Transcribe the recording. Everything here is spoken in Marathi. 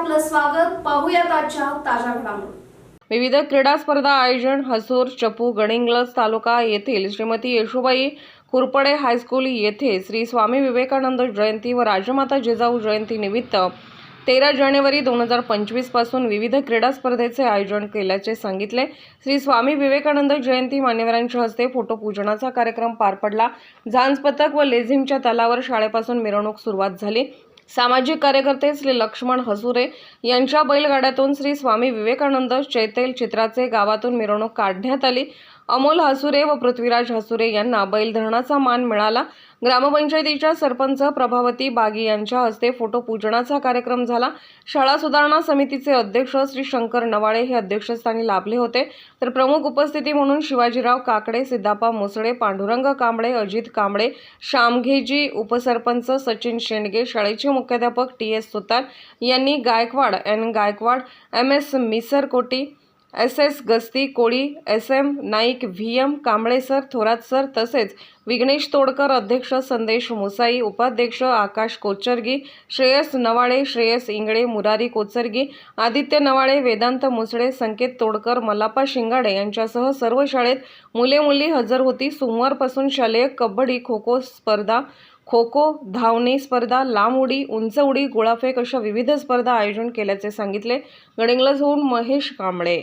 स्वागत. पाहूयात आजच्या ताज्या घडामोडी. विविध क्रीडा स्पर्धा आयोजन हसूर चपू गणिंग्लज तालुका येथील श्रीमती येशूबाई कुरपडे हायस्कूल येथे श्री स्वामी विवेकानंद जयंती व राजमाता जिजाऊ जयंती निमित्त तेरा जानेवारी दोन हजार पंचवीसपासून विविध क्रीडा स्पर्धेचे आयोजन केल्याचे सांगितले. श्री स्वामी विवेकानंद जयंती मान्यवरांच्या हस्ते फोटोपूजनाचा कार्यक्रम पार पडला. झांज पथक व लेझिमच्या तलावर शाळेपासून मिरवणूक सुरुवात झाली. सामाजिक कार्यकर्ते श्री लक्ष्मण हसुरे यांच्या बैलगाड्यातून श्री स्वामी विवेकानंद चैतेल चित्राचे गावातून मिरवणूक काढण्यात आली. अमोल हसुरे व पृथ्वीराज हसुरे यांना बैल धरणाचा मान मिळाला. ग्रामपंचायतीच्या सरपंच प्रभावती बागी यांच्या हस्ते फोटो पूजनाचा कार्यक्रम झाला. शाळा सुधारणा समितीचे अध्यक्ष श्री शंकर नवाळे हे अध्यक्षस्थानी लाभले होते. तर प्रमुख उपस्थिती म्हणून शिवाजीराव काकडे सिद्धापा मुसळे पांडुरंग कांबळे अजित कांबळे श्यामघेजी उपसरपंच सचिन शेंडगे शाळेचे मुख्याध्यापक टी एस सुतार यांनी Gaikwad N Gaikwad M S Misarkoti S S Gasti Koli S M Naik V M Kamble sir Thorat sir तसेच विघ्नेश तोडकर अध्यक्ष संदेश मुसाई उपाध्यक्ष आकाश कोचरगी श्रेयस नवाळे श्रेयस इंगळे मुरारी कोचरगी आदित्य नवाळे वेदांत मुसळे संकेत तोडकर मलापा शिंगाडे यांच्यासह सर्व शाळेत मुले मुली हजर होती. सोमवारपासून शालेय कबड्डी खो खो स्पर्धा खो खो धावणे स्पर्धा लांब उडी उंच उडी गोळाफेक अशा विविध स्पर्धा आयोजन केल्याचे सांगितले. गडिंग्लजहून महेश कांबळे